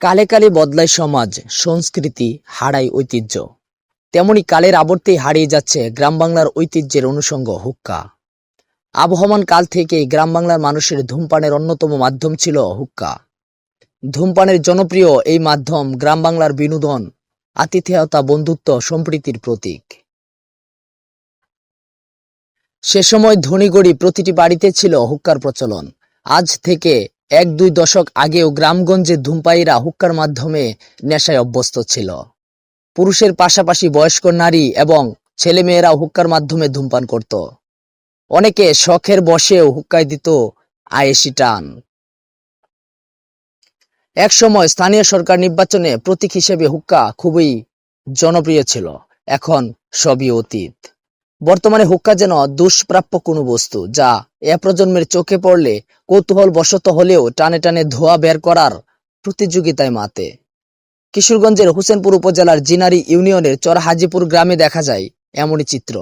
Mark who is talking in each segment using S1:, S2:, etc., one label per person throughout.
S1: কালে কালে বদলায় সমাজ, সংস্কৃতি হারায় ঐতিহ্য। তেমনি কালের আবর্তেই হারিয়ে যাচ্ছে গ্রাম বাংলার ঐতিহ্যের অনুষঙ্গ হুক্কা। আবহমান কাল থেকেই গ্রাম বাংলার মানুষের ধূমপানের অন্যতম মাধ্যম ছিল হুক্কা। ধূমপানের জনপ্রিয় এই মাধ্যম গ্রাম বাংলার বিনোদন, আতিথেয়তা, বন্ধুত্ব সম্প্রীতির প্রতীক। সে সময় ধনী ধনীগড়ি প্রতিটি বাড়িতে ছিল হুক্কার প্রচলন। আজ থেকে এক দুই দশক আগেও গ্রামগঞ্জে ধূমপায়ীরা হুক্কার মাধ্যমে নেশায় অভ্যস্ত ছিল। পুরুষের পাশাপাশি বয়স্ক নারী এবং ছেলেমেয়েরাও হুক্কার মাধ্যমে ধূমপান করত। অনেকে শখের বসেও হুক্কায় দিত আয়েসি টান। এক সময় স্থানীয় সরকার নির্বাচনে প্রতীক হিসেবে হুক্কা খুবই জনপ্রিয় ছিল। এখন সবই অতীত। বর্তমানে হুক্কা যেন দুষ্প্রাপ্য কোনো বস্তু, যা এ প্রজন্মের চোখে পড়লে কৌতূহল বশত হলেও টানে টানে ধোয়া বের করার প্রতিযোগিতায় মাতে। কিশোরগঞ্জের হোসেনপুর উপজেলার জিনারি ইউনিয়নের চরহাজিপুর গ্রামে দেখা যায় এমনই চিত্র।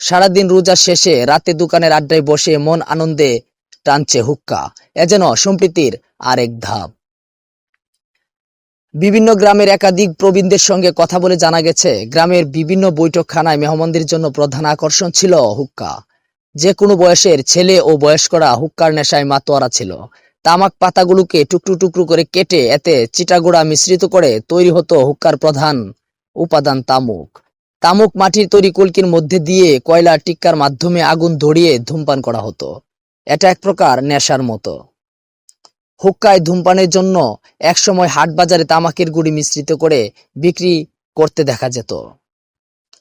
S1: সারাদিন রোজা শেষে রাতে দোকানের আড্ডায় বসে মন আনন্দে টানছে হুক্কা। এ যেন সম্প্রীতির আরেক ধাপ। বিভিন্ন গ্রামের একাধিক প্রবীণদের সঙ্গে কথা বলে জানা গেছে, গ্রামের বিভিন্ন বৈঠকখানায় মেহমানদের জন্য প্রধান আকর্ষণ ছিল হুক্কা। যে কোনো বয়সের ছেলে ও বয়স্করা হুক্কার নেশায় মাতোয়ারা ছিল। তামাক পাতাগুলোকে টুকরো টুকরো করে কেটে এতে চিটাগুড়া মিশ্রিত করে তৈরি হতো হুক্কার প্রধান উপাদান তামুক। তামুক মাটির তৈরি কলকির মধ্যে দিয়ে কয়লা টিক্কার মাধ্যমে আগুন ধরিয়ে ধূমপান করা হতো। এটা এক প্রকার নেশার মতো। হুক্কায় ধূমপানের জন্য একসময় হাট বাজারে তামাকের গুড়ি মিশ্রিত করে বিক্রি করতে দেখা যেত।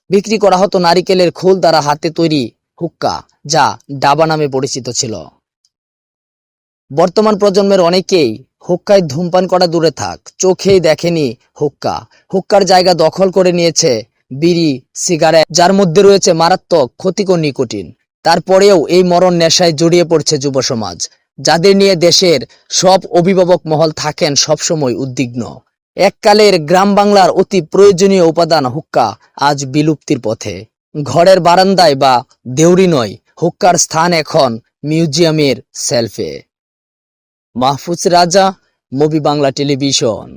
S1: বিক্রি করা হতো নারিকেলের খোল দ্বারা হাতে তৈরি হুক্কা, যা ডাবা নামে পরিচিত ছিল। বর্তমান প্রজন্মের অনেকেই হুক্কায় ধূমপান করা দূরে থাক, চোখেই দেখেনি হুক্কা। হুক্কার জায়গা দখল করে নিয়েছে বিড়ি, সিগারেট, যার মধ্যে রয়েছে মারাত্মক ক্ষতিকর নিকোটিন। তারপরেও এই মরণ নেশায় জড়িয়ে পড়ছে যুব সমাজ যাদের নিয়ে দেশের সব অভিভাবক মহল থাকেন সবসময় উদ্বিগ্ন। এককালের গ্রাম বাংলার অতি প্রয়োজনীয় উপাদান হুক্কা আজ বিলুপ্তির পথে। ঘরের বারান্দায় বা দেউরি নয় হুক্কার স্থান এখন মিউজিয়ামের সেলফে। মাহফুজ রাজা, মুভি বাংলা টেলিভিশন।